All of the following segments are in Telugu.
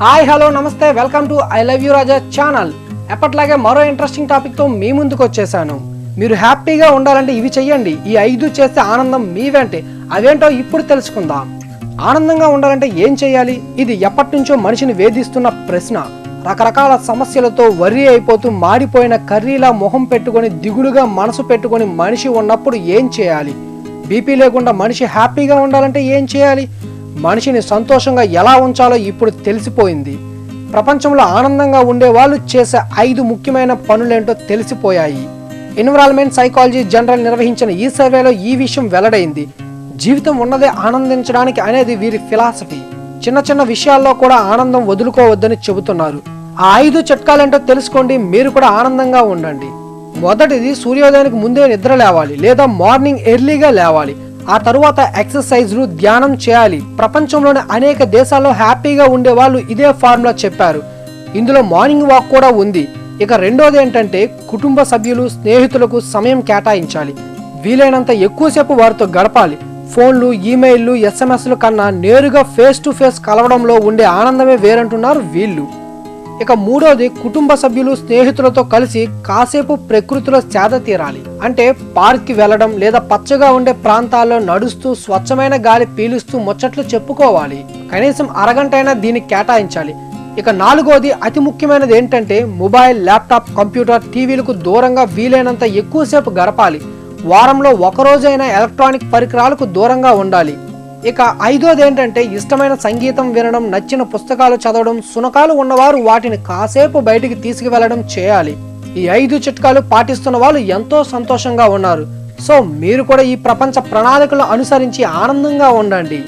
హాయ్ హలో నమస్తే welcome to I love you Raja channel. ఎప్పట్లాగే మరో ఇంట్రెస్టింగ్ టాపిక్తో మీ ముందుకు వచ్చేసాను. మీరు హ్యాపీగా ఉండాలంటే ఇవి చెయ్యండి. ఈ ఐదు చేస్తే ఆనందం మీ వెంటే. అవేంటో ఇప్పుడు తెలుసుకుందాం. ఆనందంగా ఉండాలంటే ఏం చేయాలి ఇది ఎప్పటి నుంచో మనిషిని వేధిస్తున్న ప్రశ్న. రకరకాల సమస్యలతో వర్రీ అయిపోతూ మాడిపోయిన కర్రీలా మొహం పెట్టుకొని దిగులుగా మనసు పెట్టుకొని మనిషి ఉన్నప్పుడు ఏం చేయాలి? బీపీ లేకుండా మనిషి హ్యాపీగా ఉండాలంటే ఏం చేయాలి? మనిషిని సంతోషంగా ఎలా ఉంచాలో ఇప్పుడు తెలిసిపోయింది. ప్రపంచంలో ఆనందంగా ఉండే వాళ్ళు చేసే ఐదు ముఖ్యమైన పనులేంటో తెలిసిపోయాయి. ఎన్విరాన్మెంట్ సైకాలజీ జనరల్ నిర్వహించిన ఈ సర్వేలో ఈ విషయం వెల్లడైంది. జీవితం ఉన్నదే ఆనందించడానికి అనేది వీరి ఫిలాసఫీ. చిన్న చిన్న విషయాల్లో కూడా ఆనందం వదులుకోవద్దని చెబుతున్నారు. ఆ ఐదు చిట్కాలేంటో తెలుసుకోండి మీరు కూడా ఆనందంగా ఉండండి. మొదటిది సూర్యోదయానికి ముందే నిద్ర లేవాలి లేదా మార్నింగ్ ఎర్లీగా లేవాలి. ఆ తరువాత ఎక్సర్సైజ్లు ధ్యానం చేయాలి. ప్రపంచంలోని అనేక దేశాల్లో హ్యాపీగా ఉండే వాళ్ళు ఇదే ఫార్ములా చెప్పారు. ఇందులో మార్నింగ్ వాక్ కూడా ఉంది. ఇక రెండోది ఏంటంటే కుటుంబ సభ్యులు స్నేహితులకు సమయం కేటాయించాలి. వీలైనంత ఎక్కువసేపు వారితో గడపాలి. ఫోన్లు ఈమెయిల్లు ఎస్ఎంఎస్లు కన్నా నేరుగా ఫేస్ టు ఫేస్ కలవడంలో ఉండే ఆనందమే వేరంటున్నారు వీళ్ళు. ఇక మూడోది కుటుంబ సభ్యులు స్నేహితులతో కలిసి కాసేపు ప్రకృతిలో సేద తీరాలి. అంటే పార్క్కి వెళ్ళడం లేదా పచ్చగా ఉండే ప్రాంతాల్లో నడుస్తూ స్వచ్ఛమైన గాలి పీలుస్తూ ముచ్చట్లు చెప్పుకోవాలి. కనీసం అరగంట అయినా కేటాయించాలి. ఇక నాలుగోది అతి ముఖ్యమైనది ఏంటంటే మొబైల్ ల్యాప్టాప్ కంప్యూటర్ టీవీలకు దూరంగా వీలైనంత ఎక్కువసేపు గడపాలి. వారంలో ఒకరోజైనా ఎలక్ట్రానిక్ పరికరాలకు దూరంగా ఉండాలి. ఇక ఐదోది ఏంటంటే ఇష్టమైన సంగీతం వినడం నచ్చిన పుస్తకాలు చదవడం సునకాలు ఉన్నవారు వాటిని కాసేపు బయటికి తీసుకువెళ్ళడం చేయాలి. ఈ ఐదు చిట్కాలు పాటిస్తున్న వాళ్ళు ఎంతో సంతోషంగా ఉన్నారు. సో మీరు కూడా ఈ ప్రపంచ ప్రణాళికలను అనుసరించి ఆనందంగా ఉండండి.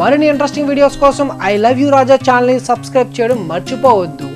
మరిన్ని ఇంట్రెస్టింగ్ వీడియోస్ కోసం ఐ లవ్ యూ రాజా ఛానల్ని సబ్స్క్రైబ్ చేయడం మర్చిపోవద్దు.